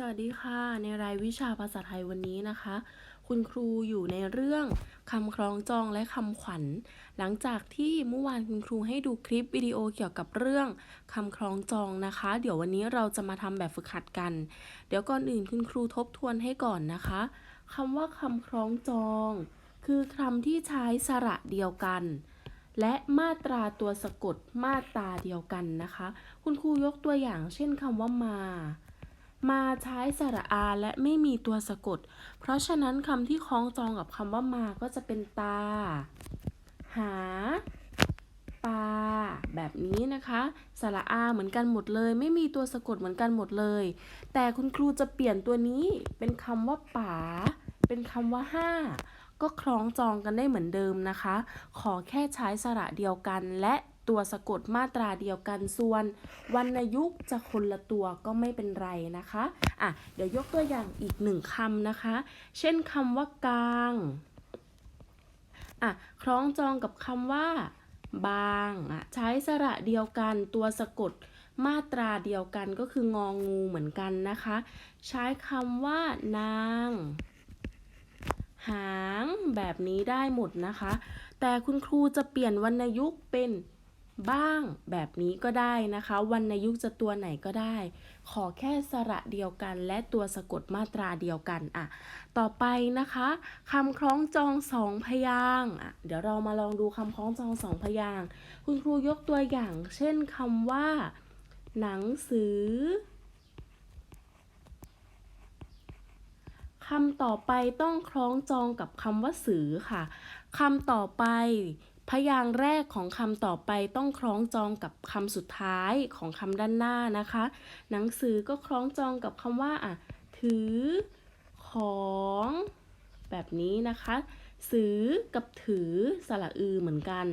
สวัสดีค่ะ ในรายวิชาภาษาไทยวันนี้นะคะ คุณครูอยู่ในเรื่องคำคล้องจองและคำขวัญ หลังจากที่เมื่อวานคุณครูให้ดูคลิปวิดีโอเกี่ยวกับเรื่องคำคล้องจองนะคะ เดี๋ยววันนี้เราจะมาทำแบบฝึกหัดกัน เดี๋ยวก่อนอื่นคุณครูทบทวนให้ก่อนนะคะคำว่าคำคล้องจอง คือคำที่ใช้สระเดียวกัน และมาตราตัวสะกดมาตราเดียวกันนะคะ คุณครูยกตัวอย่างเช่นคำว่ามา มาใช้สระอาและไม่มีตัวสะกด เพราะฉะนั้นคำที่คล้องจองกับคำว่ามาก็จะเป็นตา หาปาแบบนี้นะคะสระอาเหมือนกันหมดเลย ไม่มีตัวสะกดเหมือนกันหมดเลย แต่คุณครูจะเปลี่ยนตัวนี้เป็นคำว่าป๋าเป็นคำว่าห้าก็คล้องจองกันได้เหมือนเดิมนะคะ ขอแค่ใช้สระเดียวกันและ ตัวสะกดมาตราเดียวกันส่วนวรรณยุกต์จะคนละตัวก็ไม่เป็นไรนะคะอะเดี๋ยวยกตัวอย่างอีกหนึ่งคำนะคะ เช่นคำว่ากลางอะคล้องจองกับคำว่า บางอะใช้สระเดียวกันตัวสะกดมาตราเดียวกันก็คืององูเหมือนกันนะคะ ใช้คำว่านาง หางแบบนี้ได้หมดนะคะ แต่คุณครูจะเปลี่ยนวรรณยุกต์เป็น บ้างแบบนี้ก็ได้นะคะวรรณยุกต์จะตัวไหนก็ได้ ขอแค่สระเดียวกัน และตัวสะกดมาตราเดียวกันอะต่อไปนะคะคำคล้องจองสองพยางอะเดี๋ยวเรามาลองดูคำคล้องจองสองพยางคุณครูยกตัวอย่าง เช่นคำว่า หนังสือคำต่อไปต้องคล้องจองกับคำว่าสือค่ะคำต่อไป พยางค์แรกของคำต่อไปต้องคล้องจองกับคำสุดท้ายของคำด้านหน้านะคะ หนังสือก็คล้องจองกับคำว่าอะถือ ของ แบบนี้นะคะสือกับถือสระอือเหมือนกัน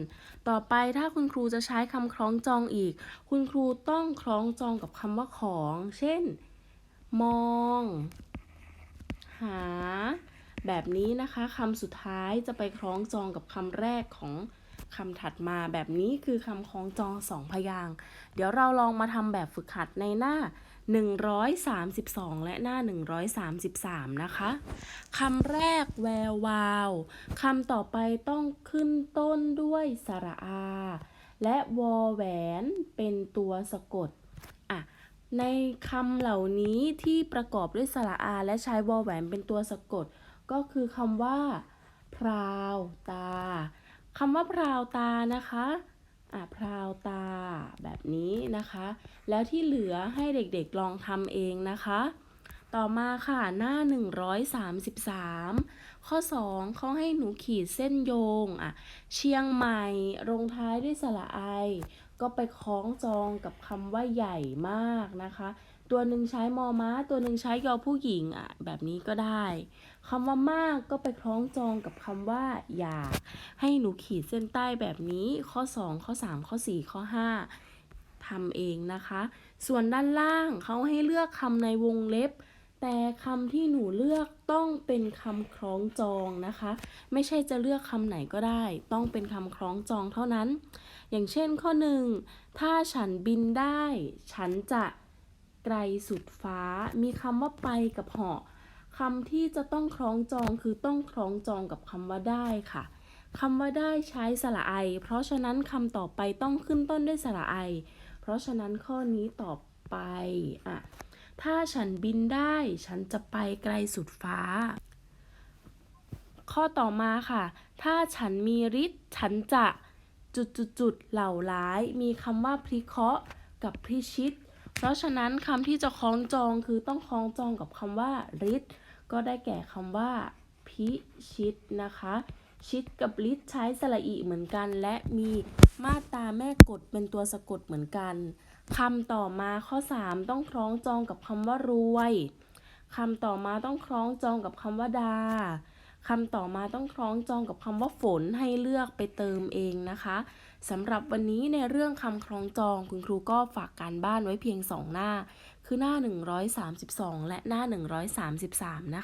ต่อไปถ้าคุณครูจะใช้คำคล้องจองอีก คุณครูต้องคล้องจองกับคำว่าของ เช่น มอง หา แบบนี้นะคะคำสุดท้ายจะไปคล้องจองกับคำแรกของ คำถัดมาแบบนี้คือคำคล้องจองสองพยาง เดี๋ยวเราลองมาทำแบบฝึกหัดในหน้า 132 และหน้า 133 นะคะคำแรกแวววาวคำต่อไปต้องขึ้นต้นด้วยสระอา และวอแหวนเป็นตัวสะกดอะในคำเหล่านี้ที่ประกอบด้วยสระอา และใช้วอแหวนเป็นตัวสะกด ก็คือคำว่าพราวตา คำว่าพราวตานะคะอะพราวตาแบบนี้นะคะ แล้วที่เหลือให้เด็กๆลองทำเองนะคะ ต่อมาค่ะหน้า 133 ข้อ 2เขาให้หนูขีดเส้นโยงอะเชียงใหม่ลงท้ายด้วยสระไอ ก็ไปคล้องจองกับคำว่าใหญ่มากนะคะ ตัวหนึ่งใช้มอม้า ตัวหนึ่งใช้ยอผู้หญิงอะแบบนี้ก็ได้คำว่ามากก็ไปคล้องจองกับคำว่า อยาก ให้หนูขีดเส้นใต้แบบนี้ข้อ 2 ข้อ 3 ข้อ 4 ข้อ 5ทำเองนะคะ ส่วนด้านล่างเขาให้เลือกคำในวงเล็บ แต่คำที่หนูเลือกต้องเป็นคำคล้องจองนะคะ ไม่ใช่จะเลือกคำไหนก็ได้ ต้องเป็นคำคล้องจองเท่านั้น อย่างเช่นข้อหนึ่งถ้าฉันบินได้ ฉันจะ ไกลสุดฟ้า มีคำว่าไปกับเหาะคำที่จะต้องคล้องจองคือต้องคล้องจองกับคำว่าได้ค่ะคำว่าได้ใช้สระไอ เพราะฉะนั้นคำต่อไปต้องขึ้นต้นด้วยสระไอ เพราะฉะนั้นข้อนี้ตอบไปอะถ้าฉันบินได้ ฉันจะไปไกลสุดฟ้า ข้อต่อมาค่ะ ถ้าฉันมีฤทธิ์ฉันจะจุดจุดจุดเหล่าร้าย มีคำว่าพริเคราะห์กับพริชิต เพราะฉะนั้นคำที่จะคล้องจองคือต้องคล้องจองกับคำว่าฤทธิ์ก็ได้แก่คำว่า พิชิตนะคะ ชิดกับฤทธิ์ใช้สระอีเหมือนกัน และมีมาตาแม่กดเป็นตัวสะกดเหมือนกันคำต่อมาข้อ 3 ต้องคล้องจองกับคำว่ารวยคำต่อมาต้องคล้องจองกับคำว่าดา คำต่อมาต้องคล้องจองกับคำว่าฝนให้เลือกไปเติมเองนะคะสำหรับวันนี้ในเรื่องคำคล้องจองคุณครูก็ฝากการบ้านไว้เพียง 2 หน้า คือหน้า 132 และหน้า 133 นะคะ